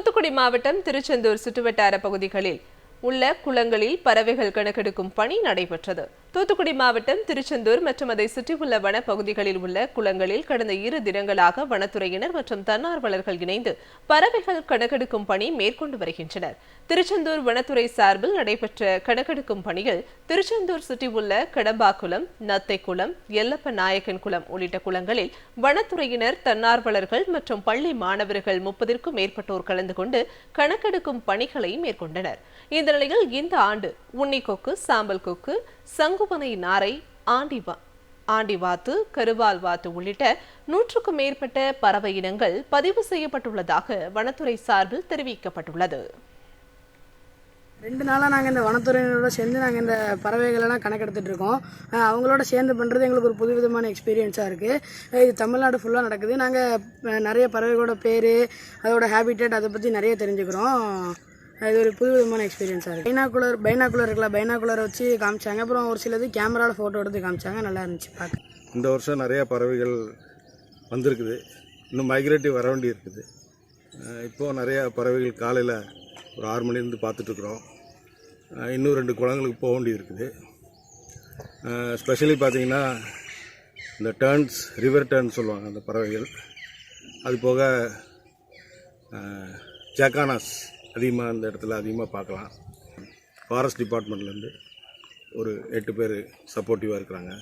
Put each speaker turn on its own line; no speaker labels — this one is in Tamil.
தூத்துக்குடி மாவட்டம் திருச்செந்தூர் சுற்றுவட்டார பகுதிகளில் உள்ள குளங்களில் பறவைகள் கணக்கெடுக்கும் பணி நடைபெற்றது. தூத்துக்குடி மாவட்டம் திருச்செந்தூர் மற்றும் அதை சுற்றியுள்ள வனப்பகுதிகளில் உள்ள குளங்களில் கடந்த இரு தினங்களாக வனத்துறையினர் மற்றும் தன்னார்வலர்கள் இணைந்து பறவைகள் கணக்கெடுக்கும் பணி மேற்கொண்டு வருகின்றனர். திருச்செந்தூர் வனத்துறை சார்பில் நடைபெற்ற கணக்கெடுக்கும் பணியில் திருச்செந்தூர் சுற்றியுள்ள கடம்பாக்குளம் நத்தைக்குளம் எல்லப்ப நாயக்கன் குளம் உள்ளிட்ட குளங்களில் வனத்துறையினர் தன்னார்வலர்கள் மற்றும் பள்ளி மாணவர்கள் முப்பதிற்கும் மேற்பட்டோர் கலந்து கொண்டு கணக்கெடுக்கும் பணிகளை மேற்கொண்டனர். இந்த நிலையில் இந்த ஆண்டு உன்னிக்கொக்கு சாம்பல் கொக்கு சங்குபனை நாரை ஆண்டிவா ஆண்டிவாத்து கருவால் வாத்து உள்ளிட்ட நூற்றுக்கும் மேற்பட்ட பறவை இனங்கள் பதிவு செய்யப்பட்டுள்ளதாக வனத்துறை சார்பில் தெரிவிக்கப்பட்டுள்ளது.
ரெண்டு நாளாக நாங்கள் இந்த வனத்துறையினரோட சேர்ந்து நாங்கள் இந்த பறவைகளெல்லாம் கணக்கெடுத்துட்டு இருக்கோம் அவங்களோட சேர்ந்து பண்ணுறது எங்களுக்கு ஒரு புதுவிதமான எக்ஸ்பீரியன்ஸாக இருக்குது இது தமிழ்நாடு ஃபுல்லாக நடக்குது. நாங்கள் நிறைய பறவைகளோட பேர் அதோட ஹேபிட்டேட் அதை பற்றி நிறைய தெரிஞ்சுக்கிறோம். இது ஒரு புது விதமான எக்ஸ்பீரியன்ஸாக இருக்குது பைனாக்குலர் பைனாக்குலர் இருக்குல்ல பைனாக்குலரை வச்சு காமிச்சாங்க. அப்புறம் ஒரு சிலது கேமராவில் ஃபோட்டோ எடுத்து காமிச்சாங்க. நல்லா இருந்துச்சு பார்க்க
இந்த வருஷம் நிறையா பறவைகள் வந்திருக்குது. இன்னும் மைக்ரேட்டிவ் வர வேண்டி இருக்குது இப்போது நிறையா பறவைகள் காலையில் ஒரு ஆறு மணிலேருந்து பார்த்துட்ருக்குறோம் இன்னும் ரெண்டு குளங்களுக்கு போக வேண்டி இருக்குது ஸ்பெஷலி பார்த்தீங்கன்னா இந்த டேர்ன்ஸ் ரிவர் டேர்ன் சொல்லுவாங்க அந்த பறவைகள். அது போக ஜக்கானாஸ் அதிகமாக அந்த இடத்துல அதிகமாக பார்க்கலாம். ஃபாரஸ்ட் டிபார்ட்மெண்ட்லேருந்து ஒரு எட்டு பேர் சப்போர்ட்டிவாக இருக்கிறாங்க.